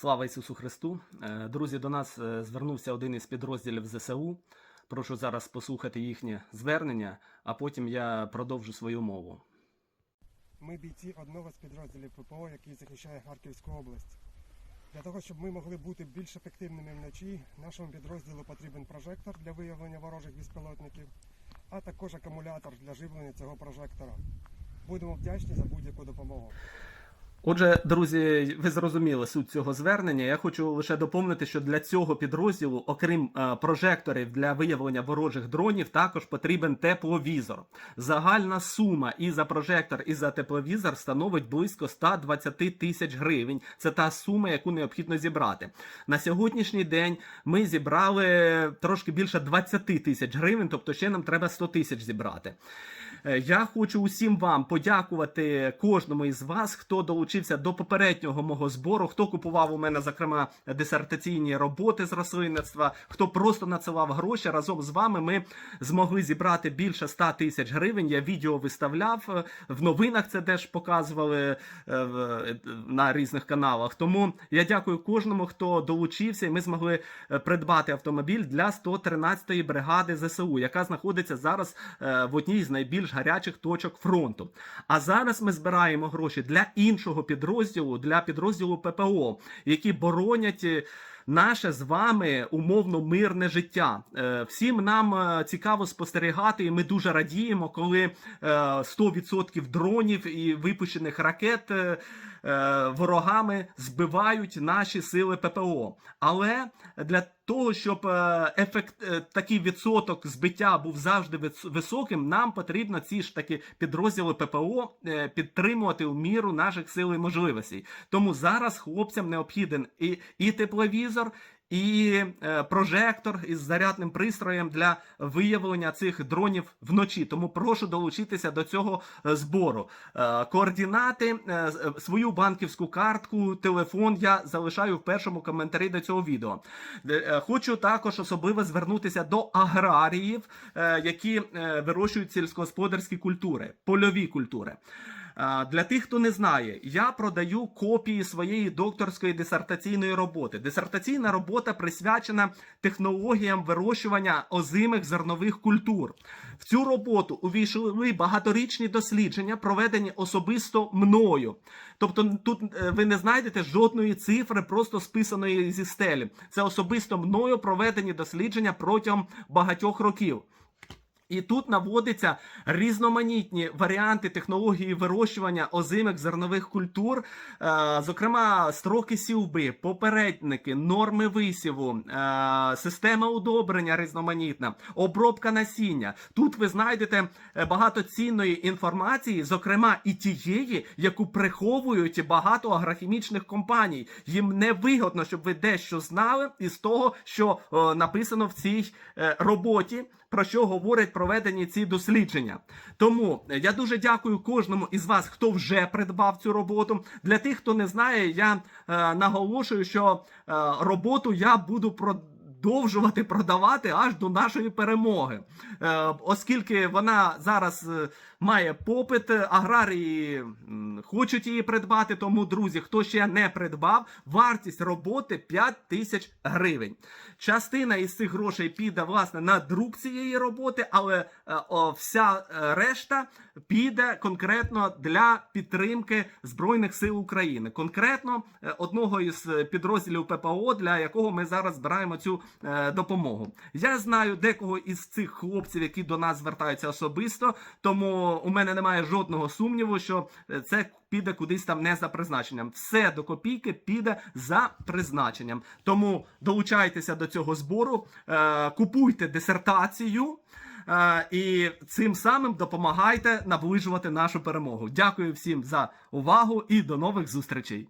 Слава Ісусу Христу! Е, Друзі, до нас е, звернувся один із підрозділів ЗСУ. Прошу зараз послухати їхнє звернення, а потім я продовжу свою мову. Ми бійці одного з підрозділів ППО, який захищає Харківську область. Для того, щоб ми могли бути більш ефективними вночі, нашому підрозділу потрібен прожектор для виявлення ворожих безпілотників, а також акумулятор для живлення цього прожектора. Будемо вдячні за будь-яку допомогу. Отже, друзі, ви зрозуміли суть цього звернення. Я хочу лише доповнити, що для цього підрозділу, окрім е, прожекторів для виявлення ворожих дронів, також потрібен тепловізор. Загальна сума і за прожектор, і за тепловізор становить близько 120 тисяч гривень. Це та сума, яку необхідно зібрати. На сьогоднішній день ми зібрали трошки більше 20 тисяч гривень, тобто ще нам треба 100 тисяч зібрати. Е, Я хочу усім вам подякувати кожному із вас, хто долучився до попереднього мого збору, хто купував у мене, зокрема, дисертаційні роботи з рослинництва, хто просто надсилав гроші. Разом з вами ми змогли зібрати більше 100 тисяч гривень. Я відео виставляв е, в новинах. Це теж показували е, на різних каналах. Тому я дякую кожному, хто долучився, і ми змогли придбати автомобіль для 113-ї бригади ЗСУ, яка знаходиться зараз в одній з найбільш гарячих точок фронту. А зараз ми збираємо гроші для іншого підрозділу, для підрозділу ППО, які боронять. Е, Наше з вами умовно мирне життя. Е, Всім нам е, цікаво спостерігати, і ми дуже радіємо, коли е, 100% дронів і випущених ракет е, е, ворогами збивають наші сили ППО. Але для того, щоб е, ефект, е, такий відсоток збиття був завжди високим, нам потрібно ці ж таки підрозділи ППО е, підтримувати в міру наших сил і можливостей. Тому зараз хлопцям необхіден і, і тепловізор. І е, прожектор із зарядним пристроєм для виявлення цих дронів вночі. Тому прошу долучитися до цього е, збору. Е, координати, свою банківську картку, телефон я залишаю в першому коментарі до цього відео. Хочу також особливо звернутися до аграріїв, які вирощують сільськогосподарські культури, польові культури. Для тих, хто не знає, я продаю копії своєї докторської дисертаційної роботи. Дисертаційна робота присвячена технологіям вирощування озимих зернових культур. В цю роботу увійшли багаторічні дослідження, проведені особисто мною. Тобто тут е, ви не знайдете жодної цифри, просто списаної зі стелі. Це особисто мною проведені дослідження протягом багатьох років. І тут наводиться різноманітні варіанти технології вирощування озимих зернових культур, е, зокрема, строки сівби, попередники, норми висіву, е, система удобрення різноманітна, обробка насіння. Тут ви знайдете е, багато цінної інформації, зокрема і тієї, яку приховують багато агрохімічних компаній. Їм не вигодно, щоб ви дещо знали із того, що написано в цій роботі про що говорять проведені ці дослідження. Тому е, я дуже дякую кожному із вас, хто вже придбав цю роботу. Для тих, хто не знає, я е, наголошую, що е, роботу я буду продовжувати продавати аж до нашої перемоги, е, оскільки вона зараз е, має попит, аграрії хочуть її придбати. Тому, друзі, хто ще не придбав, вартість роботи 5 тисяч гривень. Частина із цих грошей піде власне на друк цієї роботи, але е, вся решта піде конкретно для підтримки Збройних сил України, конкретно одного із підрозділів ППО, для якого ми зараз збираємо цю допомогу. Я знаю декого із цих хлопців, які до нас звертаються особисто, тому у мене немає жодного сумніву, що е, це піде кудись там не за призначенням. Все до копійки піде за призначенням. Тому долучайтеся до цього збору, е, купуйте дисертацію. е, І цим самим допомагайте наближувати нашу перемогу. Дякую всім за увагу і до нових зустрічей.